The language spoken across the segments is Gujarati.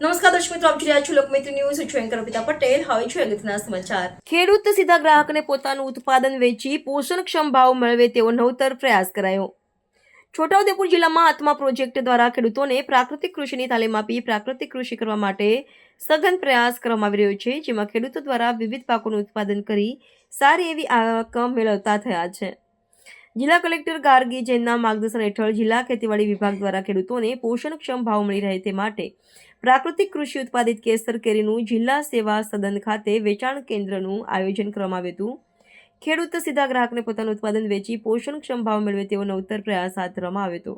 નમસ્કાર દર્શક મિત્રો, આપ જોઈ રહ્યા છો લોકમિત્ર ન્યૂઝ. છું અર્પિતા પટેલ. હવે છું અગત્યના સમાચાર. ખેડૂત સીધા ગ્રાહકને પોતાનું ઉત્પાદન વેચી પોષણક્ષમ ભાવ મેળવે તેવો નવતર પ્રયાસ કરાયો. છોટાઉદેપુર જિલ્લામાં આત્મા પ્રોજેક્ટ દ્વારા ખેડૂતોને પ્રાકૃતિક કૃષિની તાલીમ આપી પ્રાકૃતિક કૃષિ કરવા માટે સઘન પ્રયાસ કરવામાં આવી રહ્યો છે, જેમાં ખેડૂતો દ્વારા વિવિધ પાકોનું ઉત્પાદન કરી સારી એવી આવક મેળવતા થયા છે. જિલ્લા કલેક્ટર ગાર્ગી જૈનના માર્ગદર્શન હેઠળ જિલ્લા ખેતીવાડી વિભાગ દ્વારા ખેડૂતોને પોષણક્ષમ ભાવ મળી રહે તે માટે પ્રાકૃતિક કૃષિ ઉત્પાદિત કેસર કેરીનું જિલ્લા સેવા સદન ખાતે વેચાણ કેન્દ્રનું આયોજન કરવામાં આવ્યું હતું. ખેડૂત સીધા ગ્રાહકને પોતાનું ઉત્પાદન વેચી પોષણક્ષમ ભાવ મેળવે તેવો નવતર પ્રયાસ હાથ ધરવામાં આવ્યો હતો.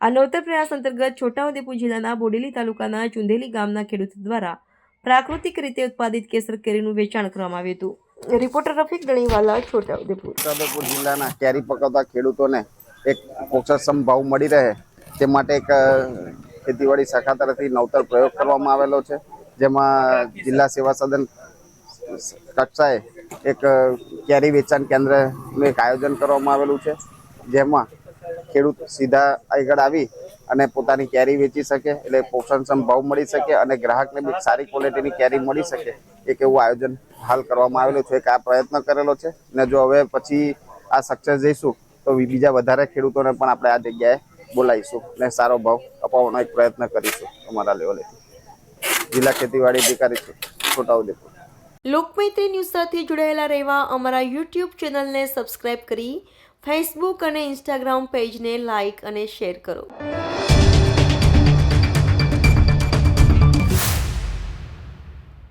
આ નવતર પ્રયાસ અંતર્ગત છોટાઉદેપુર જિલ્લાના બોડેલી તાલુકાના ચુંદેલી ગામના ખેડૂત દ્વારા પ્રાકૃતિક રીતે ઉત્પાદિત કેસર કેરીનું વેચાણ કરવામાં આવ્યું હતું. રિપોર્ટર રફીક ગણીવાલા, છોટાઉદેપુર. છોટાઉદેપુર જિલ્લાના કેરી પકવતા ખેડૂતોને એક પોષણ ભાવ મળી રહે તે માટે એક ખેતીવાડી શાખા તરફથી નવતર પ્રયોગ કરવામાં આવેલો છે, જેમાં જિલ્લા સેવા સદન કક્ષાએ એક કેરી વેચાણ કેન્દ્રનું એક આયોજન કરવામાં આવેલું છે, જેમાં ખેડૂત સીધા આગળ આવી અને પોતાની કેરી વેચી શકે, એટલે પોષણક્ષમ ભાવ મળી શકે અને ગ્રાહકને બી સારી ક્વોલિટીની કેરી મળી શકે, એક એવું આયોજન હાલ કરવામાં આવેલું છે, એક આ પ્રયત્ન કરેલો છે. ને જો હવે પછી આ સક્સેસ જઈશું, તો બીજા વધારે ખેડૂતોને પણ આપણે આ જગ્યાએ બોલાવીશું ને સારો ભાવ અપાવવાનો એક પ્રયત્ન કરીશું અમારા લેવલેથી જિલ્લા ખેતીવાડી અધિકારી છું, છોટાઉદેપુર. લોકમૈત્રી ન્યૂઝ સાથે જોડાયેલા રહેવા અમારા યુટ્યુબ ચેનલને સબસ્ક્રાઇબ કરી, ફેસબુક અને ઇન્સ્ટાગ્રામ પેજને લાઇક અને શેર કરો.